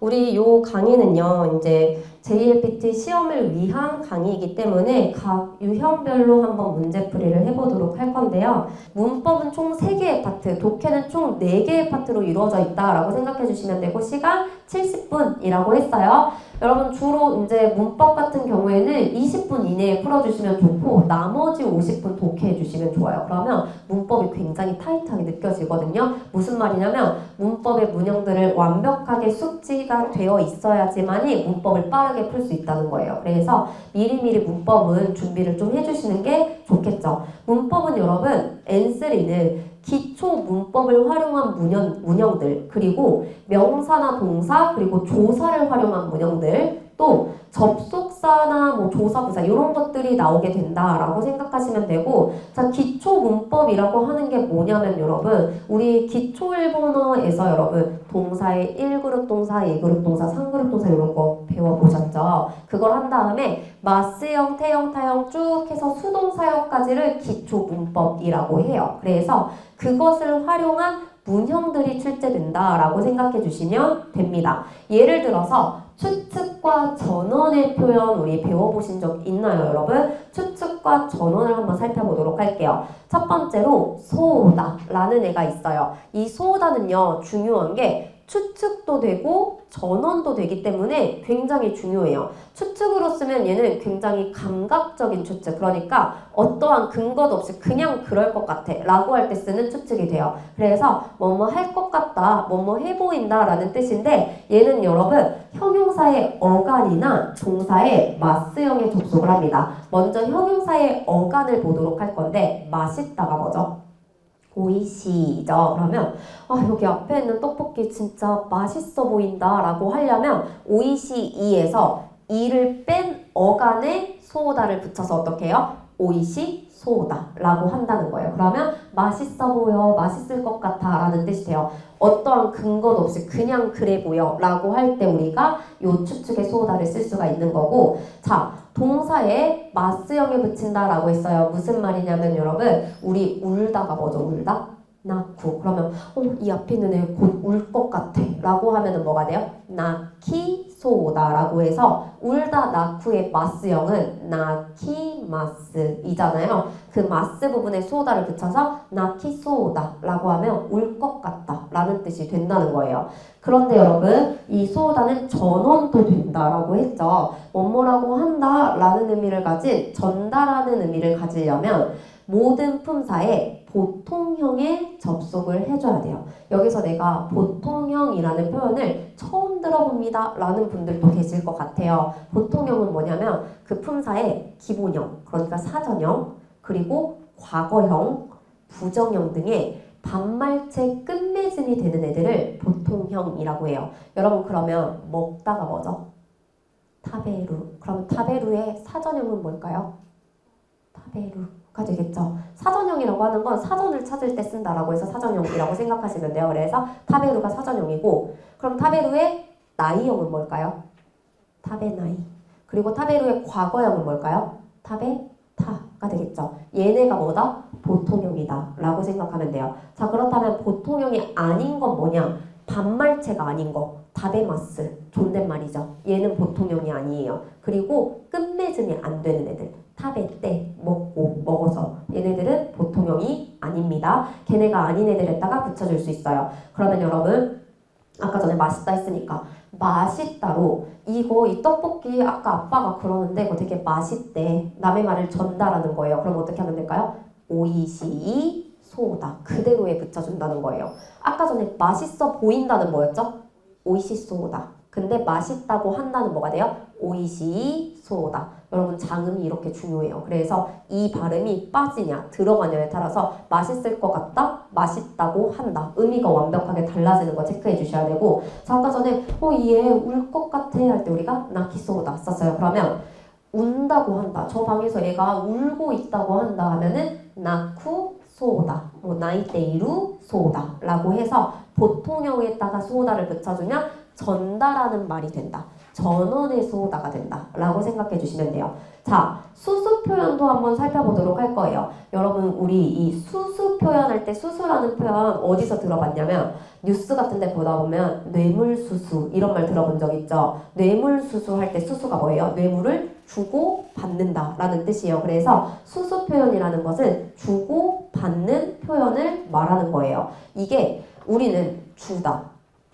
우리 요 강의는요, 이제 JLPT 시험을 위한 강의이기 때문에 각 유형별로 한번 문제풀이를 해보도록 할 건데요. 문법은 총 3개의 파트, 독해는 총 4개의 파트로 이루어져 있다라고 생각해 주시면 되고, 시간 70분이라고 했어요. 여러분, 주로 이제 문법 같은 경우에는 20분 이내에 풀어주시면 좋고, 나머지 50분 독해해 주시면 좋아요. 그러면 문법이 굉장히 타이트하게 느껴지거든요. 무슨 말이냐면, 문법의 문형들을 완벽하게 숙지가 되어 있어야지만이 문법을 빠르게 풀 수 있다는 거예요. 그래서 미리미리 문법은 준비를 좀 해주시는 게 좋겠죠. 문법은 여러분 N3는 기초 문법을 활용한 문형, 문형들 그리고 명사나 동사 그리고 조사를 활용한 문형들 또 접속사나 뭐 조사 부사 이런 것들이 나오게 된다라고 생각하시면 되고 자 기초 문법이라고 하는 게 뭐냐면 여러분 우리 기초 일본어에서 여러분 동사의 1그룹 동사, 2그룹 동사, 3그룹 동사 이런 거 배워보셨죠? 그걸 한 다음에 마스형, 태형, 타형 쭉 해서 수동사형까지를 기초 문법이라고 해요. 그래서 그것을 활용한 문형들이 출제된다라고 생각해 주시면 됩니다. 예를 들어서 추측과 전원의 표현 우리 배워보신 적 있나요, 여러분? 추측과 전원을 한번 살펴보도록 할게요. 첫 번째로 소오다라는 애가 있어요. 이 소오다는요, 중요한 게 추측도 되고 전원도 되기 때문에 굉장히 중요해요. 추측으로 쓰면 얘는 굉장히 감각적인 추측. 그러니까 어떠한 근거도 없이 그냥 그럴 것 같아. 라고 할 때 쓰는 추측이 돼요. 그래서 뭐뭐 할 것 같다, 뭐뭐 해 보인다 라는 뜻인데 얘는 여러분 형용사의 어간이나 동사의 마스형에 접속을 합니다. 먼저 형용사의 어간을 보도록 할 건데 맛있다가 뭐죠? 오이시죠. 그러면 아 여기 앞에 있는 떡볶이 진짜 맛있어 보인다 라고 하려면 오이시이에서 이를 뺀 어간에 소다를 붙여서 어떻게 해요? 오이시 소다 라고 한다는 거예요. 그러면 맛있어 보여, 맛있을 것 같아 라는 뜻이 돼요. 어떠한 근거도 없이 그냥 그래 보여 라고 할 때 우리가 요 추측의 소다를 쓸 수가 있는 거고 자 동사에 마스형에 붙인다 라고 했어요. 무슨 말이냐면 여러분 우리 울다가 뭐죠? 울다? 낳고 그러면 어, 이 앞에 있는 애 곧 울 것 같아. 라고 하면은 뭐가 돼요? 낳기 소다 라고 해서 울다 낳고의 마스형은 낳기 마스이잖아요. 그 마스 부분에 소다를 붙여서 낳기 소다 라고 하면 울 것 같다 라는 뜻이 된다는 거예요. 그런데 여러분 이 소다는 전원도 된다 라고 했죠. 뭐뭐라고 한다 라는 의미를 가진 전달하는 의미를 가지려면 모든 품사에 보통형에 접속을 해줘야 돼요. 여기서 내가 보통형이라는 표현을 처음 들어봅니다 라는 분들도 계실 것 같아요. 보통형은 뭐냐면 그 품사의 기본형, 그러니까 사전형, 그리고 과거형, 부정형 등의 반말체 끝맺음이 되는 애들을 보통형이라고 해요. 여러분 그러면 먹다가 뭐죠? 타베루. 그럼 타베루의 사전형은 뭘까요? 타베루 가 되겠죠. 사전형이라고 하는 건 사전을 찾을 때 쓴다라고 해서 사전형이라고 생각하시면 돼요. 그래서 타베루가 사전형이고 그럼 타베루의 나이형은 뭘까요? 타베 나이. 그리고 타베루의 과거형은 뭘까요? 타베 타가 되겠죠. 얘네가 뭐다? 보통형이다 라고 생각하면 돼요. 자 그렇다면 보통형이 아닌 건 뭐냐? 반말체가 아닌 거. 다베마스 존댓말이죠. 얘는 보통형이 아니에요. 그리고 끝맺음이 안 되는 애들. 탑에 때 걔네가 아닌 애들에다가 붙여줄 수 있어요. 그러면 여러분 아까 전에 맛있다 했으니까 맛있다로 이거 이 떡볶이 아까 아빠가 그러는데 이거 되게 맛있대 남의 말을 전달하는 거예요. 그럼 어떻게 하면 될까요? 오이시 소다 그대로에 붙여준다는 거예요. 아까 전에 맛있어 보인다는 뭐였죠? 오이시 소다. 근데 맛있다고 한다는 뭐가 돼요? 오이시 소다. 여러분 장음이 이렇게 중요해요. 그래서 이 발음이 빠지냐 들어가냐에 따라서 맛있을 것 같다, 맛있다고 한다. 의미가 완벽하게 달라지는 거 체크해 주셔야 되고 자, 아까 전에 어얘울 것 같아 할 때 우리가 나키소다 썼어요. 그러면 운다고 한다. 저 방에서 얘가 울고 있다고 한다 하면은 나쿠 소다, 뭐 나이테이루 소다라고 해서 보통형에다가 소다를 붙여주면 전달하는 말이 된다. 전원의 소다가 된다라고 생각해 주시면 돼요. 자, 수수 표현도 한번 살펴보도록 할 거예요. 여러분, 우리 이 수수 표현할 때 수수라는 표현 어디서 들어봤냐면 뉴스 같은 데 보다 보면 뇌물수수 이런 말 들어본 적 있죠? 뇌물수수 할 때 수수가 뭐예요? 뇌물을 주고 받는다 라는 뜻이에요. 그래서 수수 표현이라는 것은 주고 받는 표현을 말하는 거예요. 이게 우리는 주다,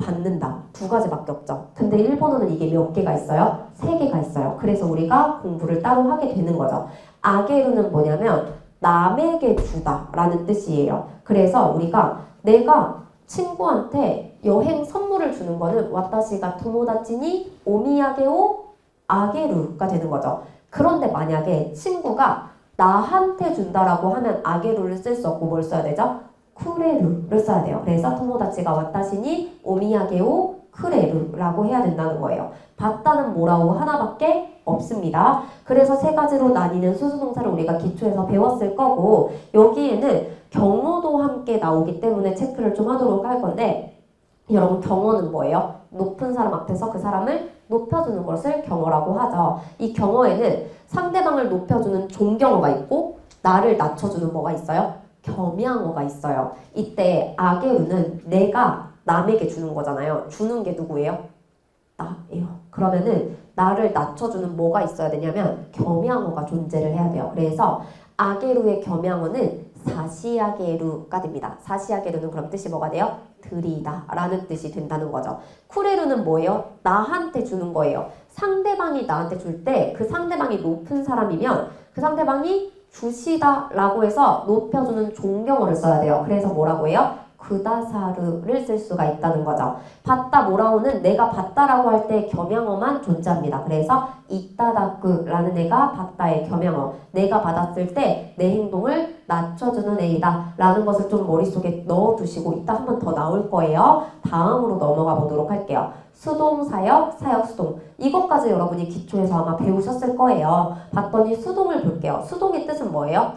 받는다 두 가지밖에 없죠. 근데 일본어는 이게 몇 개가 있어요? 세 개가 있어요. 그래서 우리가 공부를 따로 하게 되는 거죠. 아게루는 뭐냐면 남에게 주다라는 뜻이에요. 그래서 우리가 내가 친구한테 여행 선물을 주는 거는 와타시가 토모다치니 오미야게오 아게루가 되는 거죠. 그런데 만약에 친구가 나한테 준다라고 하면 아게루를 쓸 수 없고 뭘 써야 되죠? 쿠레루를 써야 돼요. 그래서 토모다치가 와타시니 오미야게오 쿠레루라고 해야 된다는 거예요. 받다는 뭐라고 하나밖에 없습니다. 그래서 세 가지로 나뉘는 수수동사를 우리가 기초에서 배웠을 거고 여기에는 경어도 함께 나오기 때문에 체크를 좀 하도록 할 건데 여러분 경어는 뭐예요? 높은 사람 앞에서 그 사람을 높여주는 것을 경어라고 하죠. 이 경어에는 상대방을 높여주는 존경어가 있고 나를 낮춰주는 뭐가 있어요? 겸양어가 있어요. 이때 아게우는 내가 남에게 주는 거잖아요. 주는 게 누구예요? 나예요. 그러면은 나를 낮춰주는 뭐가 있어야 되냐면 겸양어가 존재를 해야 돼요. 그래서 아게루의 겸양어는 사시아게루가 됩니다. 사시아게루는 그럼 뜻이 뭐가 돼요? 드리다 라는 뜻이 된다는 거죠. 쿠레루는 뭐예요? 나한테 주는 거예요. 상대방이 나한테 줄 때 그 상대방이 높은 사람이면 그 상대방이 주시다 라고 해서 높여주는 존경어를 써야 돼요. 그래서 뭐라고 해요? 그다사르를 쓸 수가 있다는 거죠. 받다 뭐라오는 내가 받다라고 할 때 겸양어만 존재합니다. 그래서 이따다꾸라는 애가 받다의 겸양어. 내가 받았을 때 내 행동을 낮춰주는 애이다 라는 것을 좀 머릿속에 넣어두시고 이따 한 번 더 나올 거예요. 다음으로 넘어가 보도록 할게요. 수동, 사역, 사역, 수동. 이것까지 여러분이 기초에서 아마 배우셨을 거예요. 봤더니 수동을 볼게요. 수동의 뜻은 뭐예요?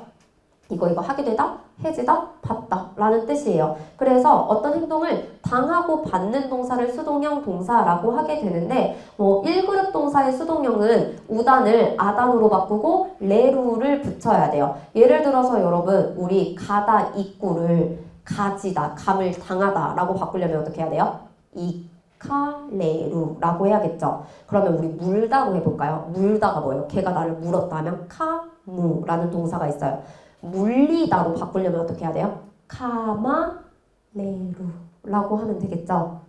이거 이거 하게 되다, 해지다, 받다 라는 뜻이에요. 그래서 어떤 행동을 당하고 받는 동사를 수동형 동사라고 하게 되는데 뭐 1그룹 동사의 수동형은 우단을 아단으로 바꾸고 레루를 붙여야 돼요. 예를 들어서 여러분 우리 가다 입구를 가지다, 감을 당하다 라고 바꾸려면 어떻게 해야 돼요? 이카레루라고 해야겠죠. 그러면 우리 물다로 해볼까요? 물다가 뭐예요? 걔가 나를 물었다 하면 카무라는 동사가 있어요. 물리다로 바꾸려면 어떻게 해야 돼요? 카마레루라고 하면 되겠죠.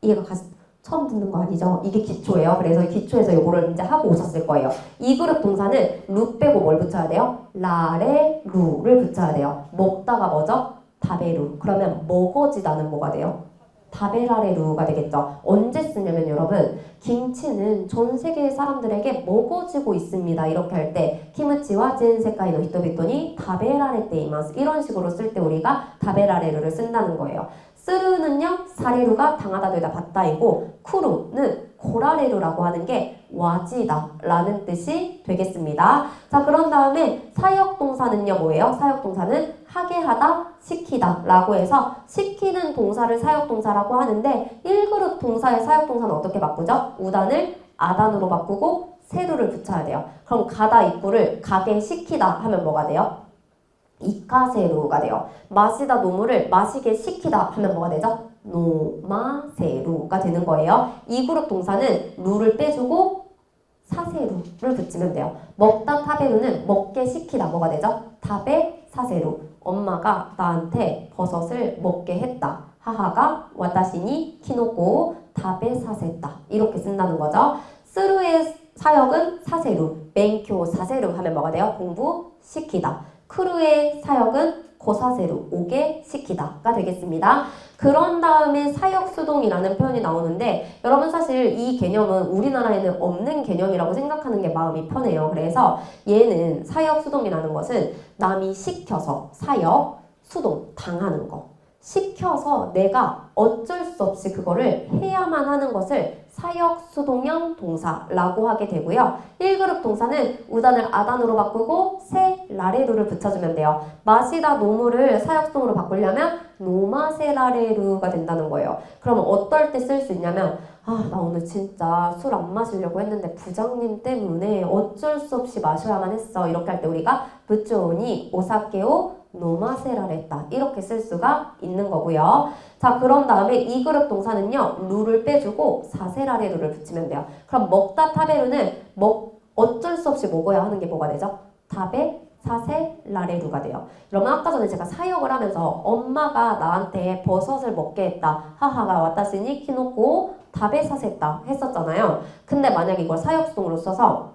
이해가 가, 처음 듣는 거 아니죠? 이게 기초예요. 그래서 기초에서 이거를 이제 하고 오셨을 거예요. 이 그룹 동사는 루 빼고 뭘 붙여야 돼요? 라레루를 붙여야 돼요. 먹다가 뭐죠? 다베루. 그러면 먹어지다는 뭐가 돼요? 다베라레루가 되겠죠. 언제 쓰냐면 여러분 김치는 전 세계 사람들에게 먹어지고 있습니다. 이렇게 할 때 키무치와 젠세카이노 히토비토니 다베라레 때이마스 이런 식으로 쓸 때 우리가 다베라레루를 쓴다는 거예요. 쓰르는요 사레루가 당하다 되다 받다이고 쿠루는 고라레루라고 하는 게 와지다라는 뜻이 되겠습니다. 자 그런 다음에 사역 동사는요 뭐예요? 사역 동사는 하게 하다 시키다 라고 해서 시키는 동사를 사역 동사라고 하는데 1그룹 동사의 사역 동사는 어떻게 바꾸죠? 우단을 아단으로 바꾸고 세루를 붙여야 돼요. 그럼 가다 입구를 가게 시키다 하면 뭐가 돼요? 이카세루가 돼요. 마시다 노무를 마시게 시키다 하면 뭐가 되죠? 노마세루가 되는 거예요. 이 그룹 동사는 루를 빼주고 사세루를 붙이면 돼요. 먹다 타베루는 먹게 시키다 뭐가 되죠? 타베 사세루. 엄마가 나한테 버섯을 먹게 했다. 하하가 와타시니 키노코 타베 사세다. 이렇게 쓴다는 거죠. 스루의 사역은 사세루, 맹교 사세루 하면 뭐가 돼요? 공부 시키다. 크루의 사역은 고사세루, 오게 시키다가 되겠습니다. 그런 다음에 사역수동이라는 표현이 나오는데 여러분 사실 이 개념은 우리나라에는 없는 개념이라고 생각하는 게 마음이 편해요. 그래서 얘는 사역수동이라는 것은 남이 시켜서 사역, 수동, 당하는 거. 시켜서 내가 어쩔 수 없이 그거를 해야만 하는 것을 사역 수동형 동사라고 하게 되고요. 1그룹 동사는 우단을 아단으로 바꾸고 세 라레루를 붙여주면 돼요. 마시다 노무를 사역 수동으로 바꾸려면 노마세 라레루가 된다는 거예요. 그러면 어떨 때 쓸 수 있냐면 아, 나 오늘 진짜 술 안 마시려고 했는데 부장님 때문에 어쩔 수 없이 마셔야만 했어. 이렇게 할 때 우리가 부조니 오사케오 노마세라랬다. 이렇게 쓸 수가 있는 거고요. 자, 그런 다음에 이 그룹 동사는요. 루를 빼주고 사세라레 루를 붙이면 돼요. 그럼 먹다 타베루는 먹 어쩔 수 없이 먹어야 하는 게 뭐가 되죠? 타베 사세 라레루가 돼요. 그러면 아까 전에 제가 사역을 하면서 엄마가 나한테 버섯을 먹게 했다. 하하가 왔다시니 키노코 다베 사세했다 했었잖아요. 근데 만약에 이걸 사역수동으로 써서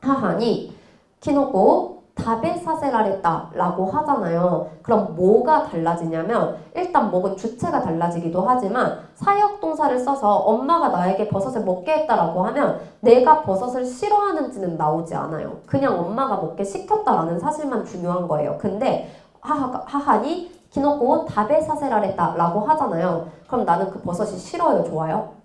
하하니 키노코 다베 사세라랬다 라고 하잖아요. 그럼 뭐가 달라지냐면 일단 먹은 주체가 달라지기도 하지만 사역 동사를 써서 엄마가 나에게 버섯을 먹게 했다라고 하면 내가 버섯을 싫어하는지는 나오지 않아요. 그냥 엄마가 먹게 시켰다라는 사실만 중요한 거예요. 근데 하하, 하하니 키노코 다베 사세라랬다 라고 하잖아요. 그럼 나는 그 버섯이 싫어요? 좋아요?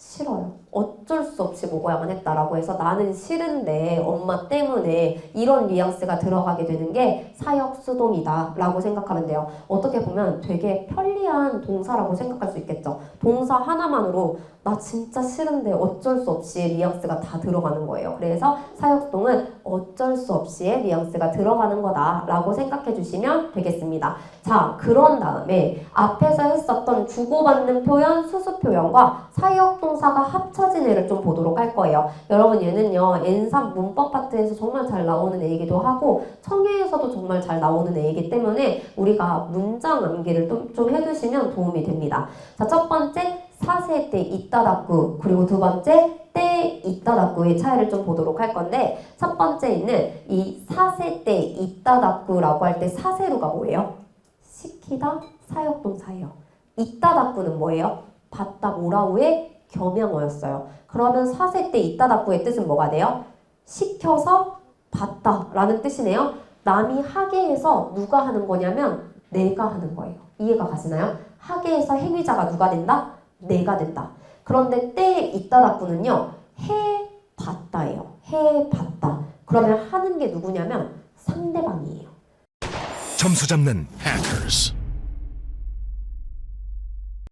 싫어요. 어쩔 수 없이 먹어야만 했다라고 해서 나는 싫은데 엄마 때문에 이런 뉘앙스가 들어가게 되는 게 사역 수동이다 라고 생각하면 돼요. 어떻게 보면 되게 편리한 동사라고 생각할 수 있겠죠. 동사 하나만으로 나 진짜 싫은데 어쩔 수 없이 뉘앙스가 다 들어가는 거예요. 그래서 사역수동은 어쩔 수 없이의 뉘앙스가 들어가는 거다라고 생각해 주시면 되겠습니다. 자, 그런 다음에 앞에서 했었던 주고받는 표현, 수수 표현과 사역 동사가 합쳐진 애를 좀 보도록 할 거예요. 여러분 얘는요, N3 문법 파트에서 정말 잘 나오는 애이기도 하고 청해에서도 정말 잘 나오는 애이기 때문에 우리가 문장 암기를 좀, 좀 해두시면 도움이 됩니다. 자, 첫 번째 사세 때 이따다구 그리고 두 번째 때 이따다구의 차이를 좀 보도록 할 건데 첫 번째는 이 사세 때 이따다구라고 할때 사세루가 뭐예요? 시키다 사역동사예요. 이따다구는 뭐예요? 받다 모라우의 겸양어였어요. 그러면 사세 때 이따다구의 뜻은 뭐가 돼요? 시켜서 받다라는 뜻이네요. 남이 하게 해서 누가 하는 거냐면 내가 하는 거예요. 이해가 가시나요? 하게 해서 행위자가 누가 된다? 내가 된다. 그런데 때에 있다다구는요. 해봤다예요. 해봤다. 그러면 하는 게 누구냐면 상대방이에요. 점수 잡는 Hackers.